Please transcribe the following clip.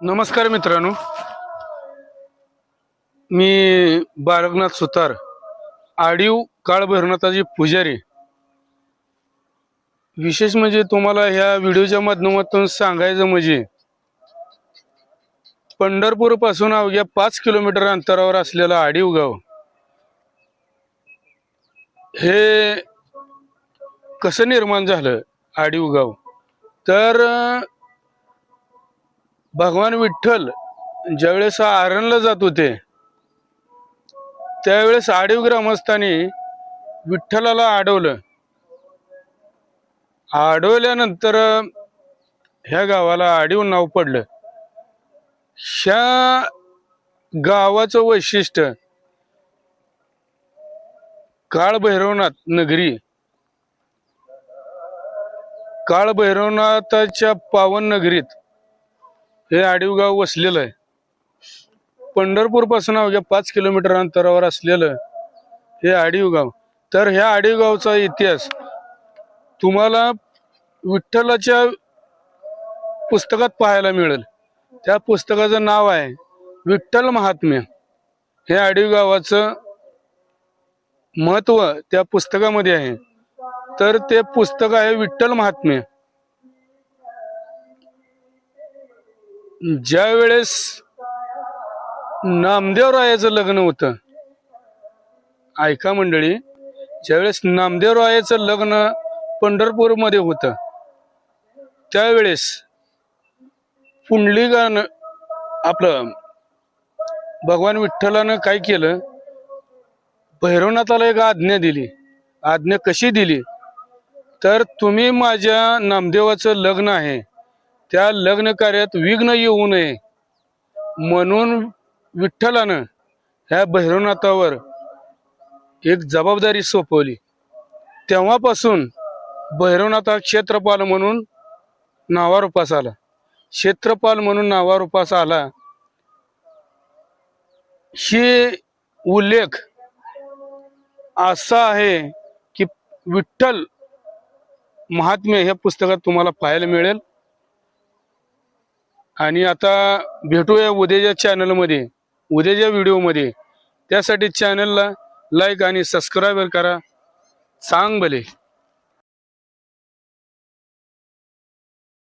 नमस्कार मित्रांनो. मी बालकनाथ सुतार आडीव काळभैरवनाथाचे पुजारी. विशेष म्हणजे तुम्हाला ह्या व्हिडिओच्या माध्यमातून सांगायचं म्हणजे पंढरपूरपासून अवघ्या पाच किलोमीटर अंतरावर असलेलं आडीव गाव हे कसं निर्माण झालं आडीव गाव? तर भगवान विठ्ठल ज्यावेळेस आरणला जात होते त्यावेळेस आडीव ग्रामस्थांनी विठ्ठलाला अडवलं अडवल्यानंतर ह्या गावाला आडीव नाव पडलं. ह्या गावाचं वैशिष्ट्य काळभैरवनाथ नगरी. काळभैरवनाथाच्या पावन नगरीत हे आडीव गाव वसलेलं आहे. पंढरपूरपासून अवघ्या पाच किलोमीटर अंतरावर असलेलं हे आडीव गाव. तर ह्या आडीव गावचा इतिहास तुम्हाला विठ्ठलाच्या पुस्तकात पाहायला मिळेल. त्या पुस्तकाचं नाव आहे विठ्ठल महात्म्य. हे आडीव गावाचं महत्त्व त्या पुस्तकामध्ये आहे. तर ते पुस्तक आहे विठ्ठल महात्म्य. ज्या वेळेस नामदेवरायाचं लग्न होतं ऐका मंडळी ज्यावेळेस नामदेवरायाचं लग्न पंढरपूरमध्ये होतं त्यावेळेस पुंडलिकानं आपलं भगवान विठ्ठलानं काय केलं? भैरवनाथाला एक आज्ञा दिली. आज्ञा कशी दिली? तर तुम्ही माझ्या नामदेवाचं लग्न आहे. त्या लग्न कार्यात विघ्न येऊ नये म्हणून विठ्ठलानं ह्या भैरवनाथावर एक जबाबदारी सोपवली. तेव्हापासून भैरवनाथ हा क्षेत्रपाल म्हणून नावारूपास आला. क्षेत्रपाल म्हणून नावारूपास आला ही उल्लेख असा आहे की विठ्ठल महात्म्य ह्या पुस्तकात तुम्हाला पाहायला मिळेल. आणि आता भेटूया उद्याच्या चॅनलमध्ये उद्याच्या व्हिडिओमध्ये. त्यासाठी चॅनलला लाईक आणि सबस्क्राईब करा. सांग भले.